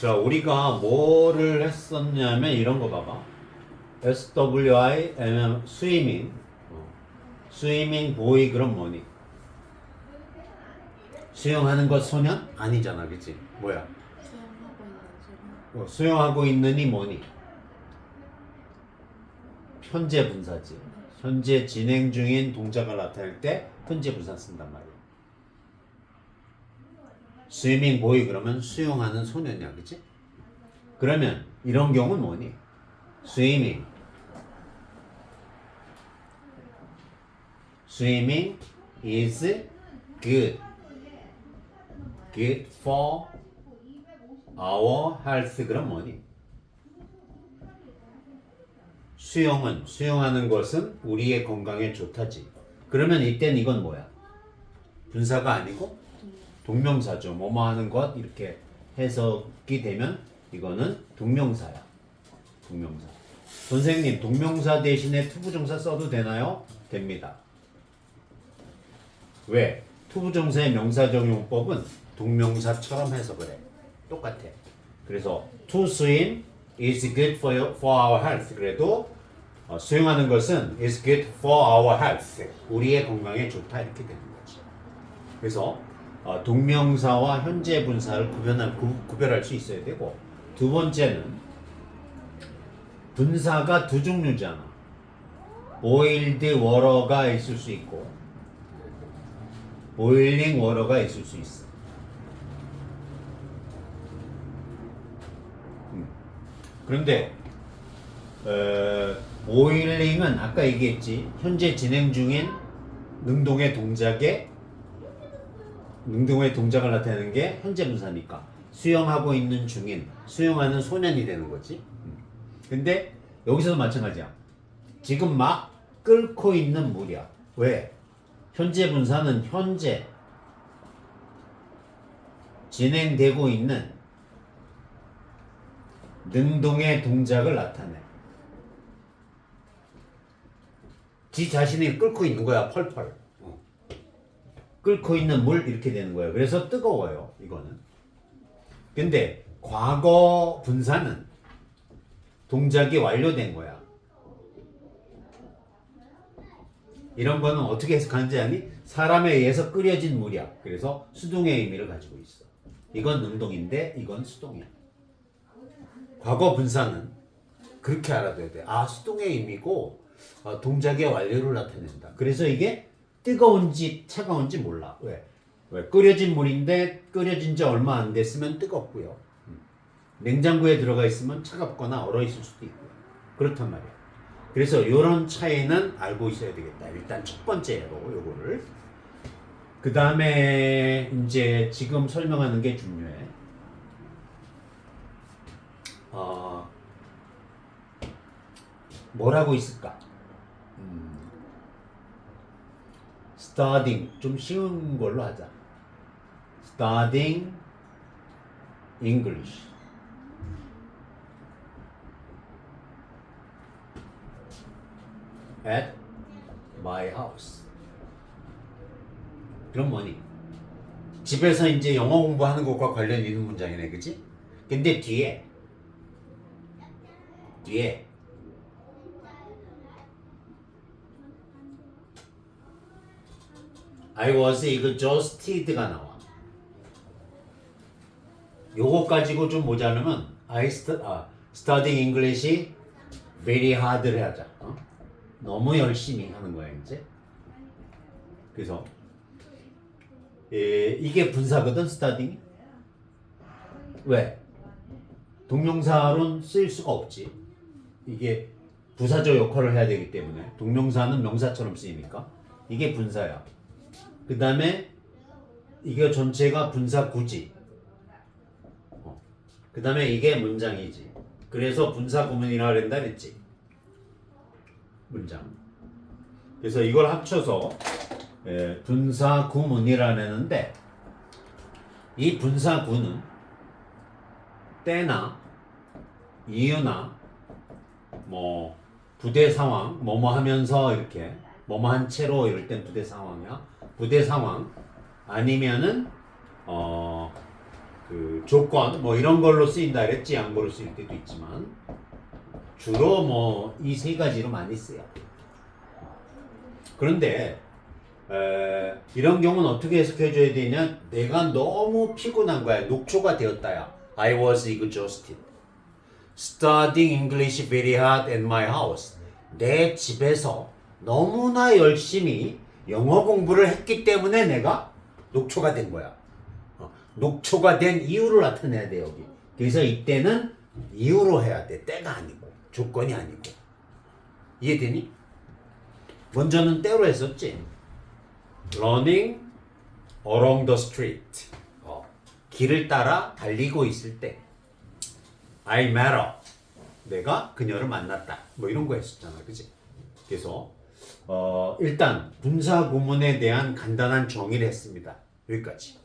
자, 우리가 뭐를 했었냐면 이런 거 봐봐. SWI, MM, 스위밍. 어. 스위밍, 보이, 그럼 뭐니? 수영하는 것 소년? 아니잖아, 그치? 뭐야? 수영하고 있는. 어, 수영하고 있는이 뭐니? 현재 분사지. 현재 진행 중인 동작을 나타낼 때 현재 분사 쓴단 말이야. 스위밍 보이 그러면 수영하는 소년이야, 그치? 그러면 이런 경우는 뭐니? 스위밍. Swimming is good. Good for our health. 그럼 뭐니? 수영은 수영하는 것은 우리의 건강에 좋다지. 그러면 이땐 이건 뭐야? 분사가 아니고 동명사죠. 뭐뭐 하는 것 이렇게 해석이 되면 이거는 동명사야. 동명사. 선생님, 동명사 대신에 투부정사 써도 되나요? 됩니다. 왜? 투부정사의 명사적 용법은 동명사처럼 해석을 해. 똑같아. 그래서 to swim is good for, your, for our health. 그래도 어, 수영하는 것은 is good for our health. 우리의 건강에 좋다 이렇게 되는 거지. 그래서 어, 동명사와 현재 분사를 구별할, 구, 구별할 수 있어야 되고 두 번째는 분사가 두 종류잖아. boiled water가 있을 수 있고 boiling water가 있을 수 있어. 음. 그런데 어, boiling은 아까 얘기했지 현재 진행 중인 능동의 동작에 능동의 동작을 나타내는 게 현재 분사니까 수영하고 있는 중인 수영하는 소년이 되는 거지. 음. 근데 여기서도 마찬가지야. 지금 막 끓고 있는 물이야. 왜? 현재 분사는 현재 진행되고 있는 능동의 동작을 나타내. 지 자신이 끓고 있는 거야, 펄펄. 어. 끓고 있는 물 이렇게 되는 거예요. 그래서 뜨거워요, 이거는. 근데 과거 분사는 동작이 완료된 거야. 이런 거는 어떻게 해석하는지 아니? 사람에 의해서 끓여진 물이야. 그래서 수동의 의미를 가지고 있어. 이건 능동인데 이건 수동이야. 과거 분사는 그렇게 알아둬야 돼. 아 수동의 의미고 아, 동작의 완료를 나타낸다. 그래서 이게 뜨거운지 차가운지 몰라. 왜? 왜? 끓여진 물인데 끓여진 지 얼마 안 됐으면 뜨겁고요. 음. 냉장고에 들어가 있으면 차갑거나 얼어 있을 수도 있고요. 그렇단 말이야. 그래서 이런 차이는 알고 있어야 되겠다. 일단 첫 번째로 요거를. 그 다음에 이제 지금 설명하는 게 중요해. 어, 뭐라고 있을까? 음, studying 좀 쉬운 걸로 하자. studying English. at my house. 그럼 뭐니? 집에서 이제 영어 공부하는 것과 관련 있는 문장이네, 그치? 근데 뒤에, 뒤에, I was exhausted가 나와. 요거 가지고 좀 모자르면 I st 아, studying English very hard를 하자. 어? 너무 열심히 하는 거야 이제. 그래서 에, 이게 분사거든 studying. 왜? 동명사로는 쓰일 수가 없지. 이게 부사적 역할을 해야 되기 때문에 동명사는 명사처럼 쓰이니까 이게 분사야. 그 다음에 이게 전체가 분사 구지. 어. 그 다음에 이게 문장이지. 그래서 분사 구문이라 그랬다 그랬지. 문장. 그래서 이걸 합쳐서 예, 분사 구문이라는데 이 분사 구는 때나 이유나 뭐 부대 상황 뭐뭐 하면서 이렇게 뭐뭐 한 채로 이럴 땐 부대 상황이야. 부대 상황 아니면은 어 그 조건 뭐 이런 걸로 쓰인다 그랬지 양보를 쓰일 때도 있지만 주로 뭐 이 세 가지로 많이 쓰여. 그런데 에, 이런 경우는 어떻게 해석해 줘야 되냐? 내가 너무 피곤한 거야. 녹초가 되었다야. I was exhausted. Studying English very hard at my house. 내 집에서 너무나 열심히 영어 공부를 했기 때문에 내가 녹초가 된 거야. 어, 녹초가 된 이유를 나타내야 돼 여기. 그래서 이때는 이유로 해야 돼. 때가 아니고 조건이 아니고. 이해되니? 먼저는 때로 했었지. Running along the street. 어, 길을 따라 달리고 있을 때. I met her. 내가 그녀를 만났다. 뭐 이런 거 했었잖아. 그지? 그래서 어, 일단 분사 구문에 대한 간단한 정의를 했습니다. 여기까지.